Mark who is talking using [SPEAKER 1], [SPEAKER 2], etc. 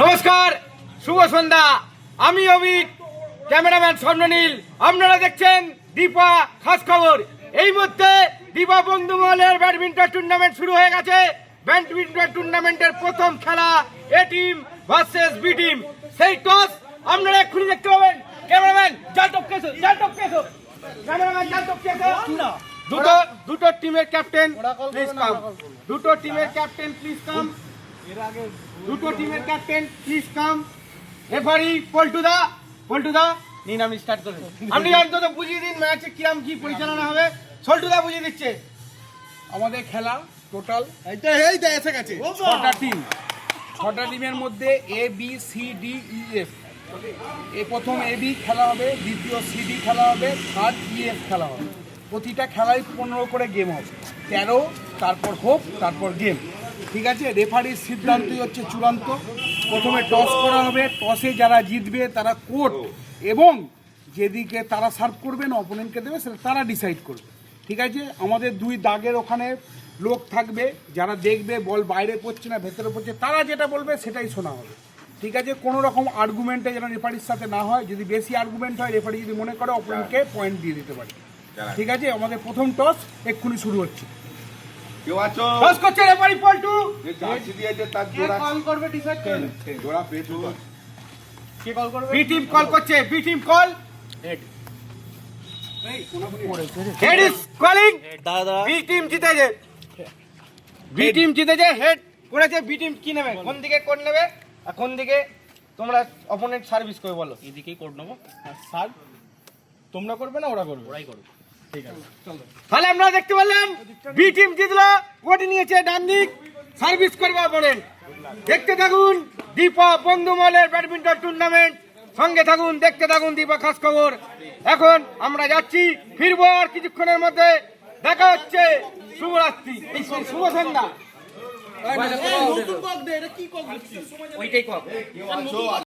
[SPEAKER 1] নমস্কার শুভ সন্ধ্যা। আমি অমিত ক্যামেরাম্যান স্বর্ণনীল। আপনারা দেখছেন দীপা খাস খবর। এই মুহূর্তে দীপা বন্ধুমহলের ব্যাডমিন্টন টুর্নামেন্ট শুরু হয়ে গেছে। ব্যাডমিন্টন টুর্নামেন্টের প্রথম খেলা A team versus B team সেই টস আপনারা এক্ষুনি দেখতে পাবেন। ক্যামেরাম্যান জাল টপকেছো জাল টপকেছো ক্যামেরাম্যান জাল টপকেছো দুটো। দুটো টিমের ক্যাপ্টেন প্লিজ কাম দুটো টিমের ক্যাপ্টেন প্লিজ কাম এর আগে দুটো টিমের ক্যাপ্টেন প্লিজ কাম রেফারি পল্টুদা পল্টুদা নিন আপনি স্টার্ট করুন আপনি অন্তত বুঝিয়ে দিন ম্যাচে কিরাম কি পরিচালনা হবে। সল্টুদা বুঝিয়ে দিচ্ছে।
[SPEAKER 2] আমাদের খেলা টোটাল
[SPEAKER 3] এইটা এই তো এসে গেছে।
[SPEAKER 2] ছটা টিম ছটা টিমের মধ্যে A B C D E F A প্রথম এ বি খেলা হবে দ্বিতীয় সি ডি খেলা হবে থার্ড ই এফ খেলা হবে। প্রতিটা খেলায় পনেরো করে গেম হবে। তেরো, তারপর হোপ তারপর গেম ঠিক আছে? রেফারির সিদ্ধান্তই হচ্ছে চূড়ান্ত। প্রথমে টস করা হবে। টসে যারা জিতবে, তারা কোর্ট এবং যেদিকে তারা সার্ভ করবে না অপোনেন্টকে দেবে, সেটা তারা ডিসাইড করবে। ঠিক আছে? আমাদের দুই দাগের ওখানে লোক থাকবে। যারা দেখবে, বল বাইরে পড়ছে না, ভেতরে পড়ছে, তারা যেটা বলবে, সেটাই শোনা হবে। ঠিক আছে? কোনো রকম আর্গুমেন্টে যেন রেফারির সাথে না হয়। যদি বেশি আর্গুমেন্ট হয় রেফারি যদি মনে করে অপোনেন্টকে পয়েন্ট দিয়ে দিতে পারে। ঠিক আছে আমাদের প্রথম টস এক্ষুনি শুরু হচ্ছে।
[SPEAKER 3] কেউ আছো?
[SPEAKER 1] টস করছে রেফারি পল্টু।
[SPEAKER 3] যে জার্সি দিয়েছে তার জোড়া
[SPEAKER 1] কল করবে ডিসাইড করবে
[SPEAKER 3] জোড়া পেয়েছ
[SPEAKER 1] কে কল করবে? বি টিম কল করছে B team call head is calling B team জিতেছে। বি টিম জিতেছে হেড করেছে বি টিম কি নেবে? কোন দিকে কোড নেবে? আর কোন দিকে তোমরা অপোনেন্ট সার্ভিস করে বলো।
[SPEAKER 4] এদিকেই কোড নেব।
[SPEAKER 1] সার্ভ
[SPEAKER 2] তোমরা করবে না ওরা করবে?
[SPEAKER 4] ওরাই করব।
[SPEAKER 1] তাহলে আমরা দেখতে পারলেন বি টিম জিতলো কোড নিয়েছে ডান দিক সার্ভিস করবে অপোনেন্ট দেখতে থাকুন দীপা বন্ধুমলের ব্যাডমিন্টন টুর্নামেন্ট সঙ্গে থাকুন দেখতে থাকুন দীপা খাস খবর এখন আমরা যাচ্ছি ফিরবো আর কিছুক্ষণের মধ্যে দেখা হচ্ছে শুভরাত্রি এই শুভ- শুভ সন্ধ্যা
[SPEAKER 4] ওইটাই